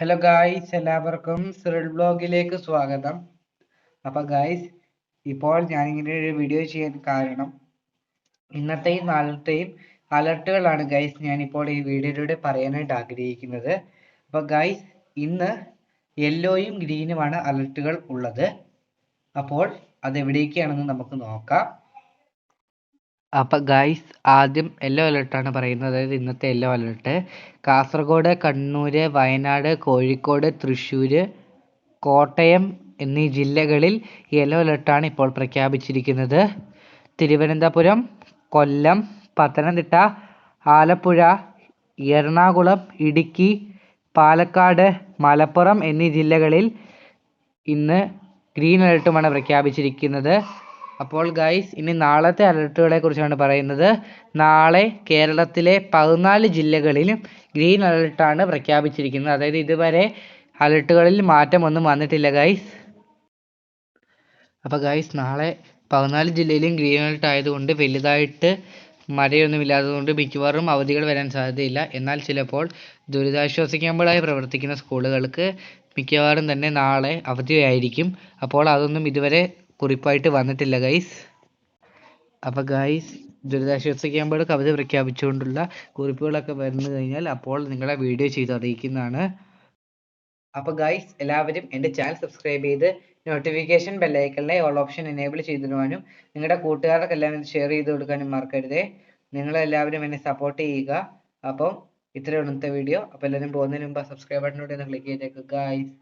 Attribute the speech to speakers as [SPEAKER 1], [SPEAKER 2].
[SPEAKER 1] Hello guys എല്ലാവർക്കും Cyril ബ്ലോഗിലേക്ക് സ്വാഗതം. അപ്പോൾ ഗായ്സ് ഇപ്പോൾ ഞാൻ ഇങ്ങനെ ഒരു വീഡിയോ ചെയ്യാൻ കാരണം ഇന്നത്തെയും നാളത്തെയും അലർട്ടുകളാണ് ഗായ്സ് ഞാൻ ഇപ്പോൾ ഈ വീഡിയോയിലൂടെ പറയാനായിട്ട് ആഗ്രഹിക്കുന്നത്. അപ്പോൾ ഗായ്സ് ഇന്ന് യെല്ലോയും ഗ്രീനുമാണ് അലർട്ടുകൾ ഉള്ളത്. അപ്പോൾ അത് എവിടേക്കാണെന്ന് നമുക്ക് നോക്കാം. അപ്പൊ ഗായ്സ് ആദ്യം യെല്ലോ ആണ് പറയുന്നത്. അതായത് ഇന്നത്തെ യെല്ലോ അലേർട്ട് കാസർഗോഡ് കണ്ണൂർ വയനാട് കോഴിക്കോട് തൃശ്ശൂർ കോട്ടയം എന്നീ ജില്ലകളിൽ യെല്ലോ ആണ് ഇപ്പോൾ പ്രഖ്യാപിച്ചിരിക്കുന്നത്. തിരുവനന്തപുരം കൊല്ലം പത്തനംതിട്ട ആലപ്പുഴ എറണാകുളം ഇടുക്കി പാലക്കാട് മലപ്പുറം എന്നീ ജില്ലകളിൽ ഇന്ന് ഗ്രീൻ അലേർട്ടുമാണ് പ്രഖ്യാപിച്ചിരിക്കുന്നത്. അപ്പോൾ ഗൈസ് ഇനി നാളത്തെ അലർട്ടുകളെ കുറിച്ചാണ് പറയുന്നത്. നാളെ കേരളത്തിലെ പതിനാല് ജില്ലകളിലും ഗ്രീൻ അലർട്ടാണ് പ്രഖ്യാപിച്ചിരിക്കുന്നത്. അതായത് ഇതുവരെ അലർട്ടുകളിൽ മാറ്റമൊന്നും വന്നിട്ടില്ല ഗൈസ് അപ്പോൾ ഗൈസ് നാളെ പതിനാല് ജില്ലയിലും ഗ്രീൻ അലർട്ട് ആയതുകൊണ്ട് വലുതായിട്ട് മഴയൊന്നും ഇല്ലാത്തതുകൊണ്ട് മിക്കവാറും അവധികൾ വരാൻ സാധ്യതയില്ല. എന്നാൽ ചിലപ്പോൾ ദുരിതാശ്വാസ ക്യാമ്പുകളായി പ്രവർത്തിക്കുന്ന സ്കൂളുകൾക്ക് മിക്കവാറും തന്നെ നാളെ അവധിയായിരിക്കും. അപ്പോൾ അതൊന്നും ഇതുവരെ കുറിപ്പായിട്ട് വന്നിട്ടില്ല ഗൈസ് അപ്പോൾ ഗൈസ് ദുരിതാശ്വാസ ക്യാമ്പുകൾ കവിത പ്രഖ്യാപിച്ചുകൊണ്ടുള്ള കുറിപ്പുകളൊക്കെ വന്നു കഴിഞ്ഞാൽ അപ്പോൾ നിങ്ങളെ വീഡിയോ ചെയ്ത് അറിയിക്കുന്നതാണ്. അപ്പോൾ ഗൈസ് എല്ലാവരും എന്റെ ചാനൽ സബ്സ്ക്രൈബ് ചെയ്ത് നോട്ടിഫിക്കേഷൻ ബെല്ലൈക്കലിനെ ഓൾ ഓപ്ഷൻ എനേബിൾ ചെയ്തിടുവാനും നിങ്ങളുടെ കൂട്ടുകാർക്ക് ഇത് ഷെയർ ചെയ്ത് കൊടുക്കാനും മറക്കരുതേ. നിങ്ങളെല്ലാവരും എന്നെ സപ്പോർട്ട് ചെയ്യുക. അപ്പം ഇന്നത്തെ വീഡിയോ അപ്പോൾ എല്ലാവരും പോകുന്നതിന് മുമ്പ് സബ്സ്ക്രൈബ് ബട്ടനോട് ഒന്ന് ക്ലിക്ക് ചെയ്തേക്കുക ഗൈസ്